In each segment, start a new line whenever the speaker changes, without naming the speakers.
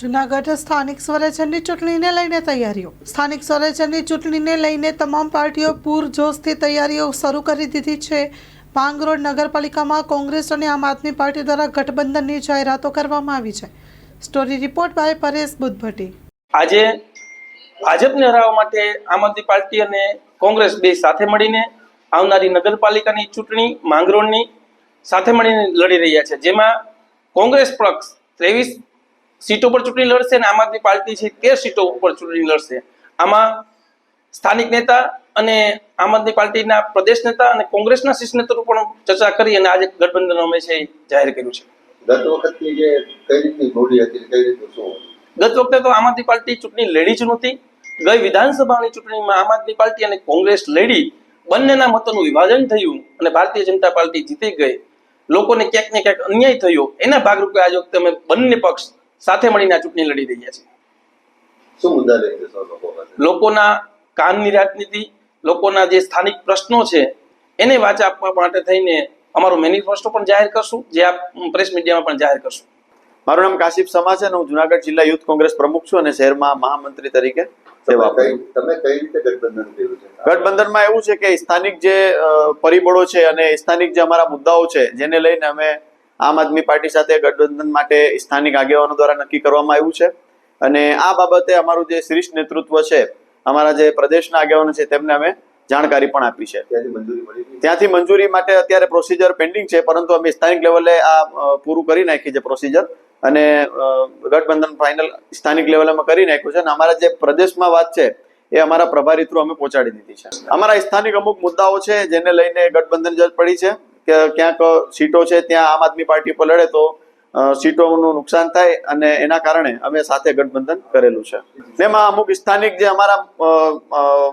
જૂનાગઢ સ્થાનિક સ્વરાજ્યની ચૂંટણીને લઈને તૈયારીઓ. સ્થાનિક સ્વરાજ્યની ચૂંટણીને લઈને તમામ પાર્ટીઓ પૂરજોશથી તૈયારીઓ શરૂ કરી દીધી છે. માંગરોળ નગરપાલિકામાં કોંગ્રેસ અને આમ આદમી પાર્ટી દ્વારા ગઠબંધનની જાહેરાતો કરવામાં આવી છે. Story report by Paresh Buddhbhatti.
આજે ભાજપને હરાવવા માટે આમ આદમી પાર્ટી અને કોંગ્રેસ બે સાથે મળીને આવનારી નગરપાલિકાની ચૂંટણી માંગરોળની સાથે મળીને લડી રહ્યા છે. જેમાં કોંગ્રેસ પક્ષ ત્રેવીસ સીટો પર ચૂંટણી લડશે અને આમ આદમી પાર્ટી છે તેર સીટો ઉપર ચૂંટણી લડશે? આમાં સ્થાનિક નેતા અને આમ આદમી પાર્ટીના પ્રદેશ નેતા અને કોંગ્રેસના શીર્ષ નેતૃત્વ પણ ચર્ચા કરી અને આજે ગઠબંધન અમે છે જાહેર કર્યું છે.
ગત વખતની જે કઈ રીતની બોડી હતી કઈ રીતનું શું
ગત વખતે તો આમ આદમી પાર્ટી ચૂંટણી લડી જ નહોતી. ગઈ વિધાનસભાની ચૂંટણીમાં આમ આદમી પાર્ટી અને કોંગ્રેસ લડી. બંનેના મતોનું વિભાજન થયું અને ભારતીય જનતા પાર્ટી જીતી ગઈ. લોકોને ક્યાંક ને ક્યાંક અન્યાય થયો. એના ભાગરૂપે આજે વખતે અમે બંને પક્ષ સાથે મળીને આ ચૂંટણી લડી રહ્યા
શું મુદ્દા પાસે?
લોકોના કામની રાજનીતિ લોકોના જે સ્થાનિક પ્રશ્નો છે એને વાચા આપવા માટે થઈને અમારો મેનિફેસ્ટો પણ જાહેર કરશું જે આપ પ્રેસ મીડિયામાં પણ જાહેર કરશું.
મારું નામ કાશિફ સમા છે અને હું જુનાગઢ જિલ્લા યુથ કોંગ્રેસ પ્રમુખ છું અને શહેરમાં મહામંત્રી તરીકે સેવા
તમે કઈ રીતે ગઠબંધન કર્યું છે?
ગઠબંધનમાં એવું છે કે સ્થાનિક જે પરિબળો છે અને સ્થાનિક જે અમારા મુદ્દાઓ છે જેને લઈને અમે આમ આદમી પાર્ટી સાથે ગઠબંધન માટે સ્થાનિક આગેવાનો દ્વારા નક્કી કરવામાં આવ્યું છે. અને આ બાબતે અમારું જે શ્રેષ્ઠ નેતૃત્વ છે અમારા જે પ્રદેશના આગેવાનો છે તેમને અમે જાણકારી પણ આપી છે.
ત્યાંથી મંજૂરી
માટે અત્યારે પ્રોસિજર પેન્ડિંગ છે પરંતુ અમે સ્થાનિક લેવલે આ પૂરું કરી નાખી છે પ્રોસિજર અને ગઠબંધન ફાઇનલ સ્થાનિક લેવલે અમે કરી નાખ્યું છે. અને અમારા જે પ્રદેશમાં વાત છે એ અમારા પ્રભારી થ્રુ અમે પહોંચાડી દીધી છે. અમારા સ્થાનિક અમુક મુદ્દાઓ છે જેને લઈને ગઠબંધન જરૂર પડી છે. કે ક્યાંક સીટો છે ત્યાં આમ આદમી પાર્ટી પર લડે તો સીટોનું નુકસાન થાય અને એના કારણે અમે સાથે ગઠબંધન કરેલું છે. તેમાં અમુક સ્થાનિક જે અમારા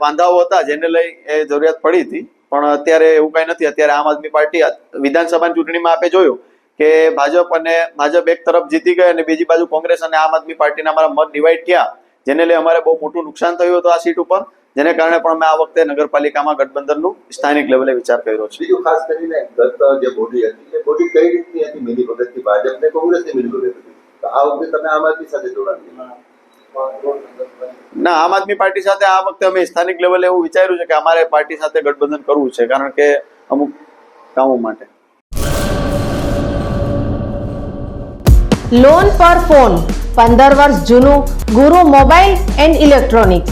વાંધાઓ હતા જેને લઈ એ જરૂરિયાત પડી હતી, પણ અત્યારે એવું કઈ નથી. અત્યારે આમ આદમી પાર્ટી વિધાનસભાની ચૂંટણીમાં આપે જોયું કે ભાજપ અને ભાજપ એક તરફ જીતી ગઈ અને બીજી બાજુ કોંગ્રેસ અને આમ આદમી પાર્ટીના અમારા મત ડિવાઈડ થયા, જેને લઈ અમારે બહુ મોટું નુકસાન થયું હતું આ સીટ ઉપર. જેને કારણે પણ અમે આ વખતે નગરપાલિકામાં ગઠબંધનનું સ્થાનિક લેવલે વિચાર કર્યો છે.
બીજું ખાસ કરીને ગત જે બોડી હતી એ બોડી કઈ રીતની હતી? મિલી ભગતથી ભાજપને કોંગ્રેસની મિલી ભગત તો આ વખતે તમે આમ આદમી સાથે જોડાણ
ના આમ આદમી પાર્ટી સાથે આ વખતે અમે સ્થાનિક લેવલે એવું વિચાર્યું છે કે અમારે પાર્ટી સાથે ગઠબંધન કરવું છે કારણ કે અમુક કામો માટે.
લોન પર ફોન પંદર વર્ષ જૂનું ગુરુ મોબાઈલ એન્ડ ઇલેક્ટ્રોનિક્સ.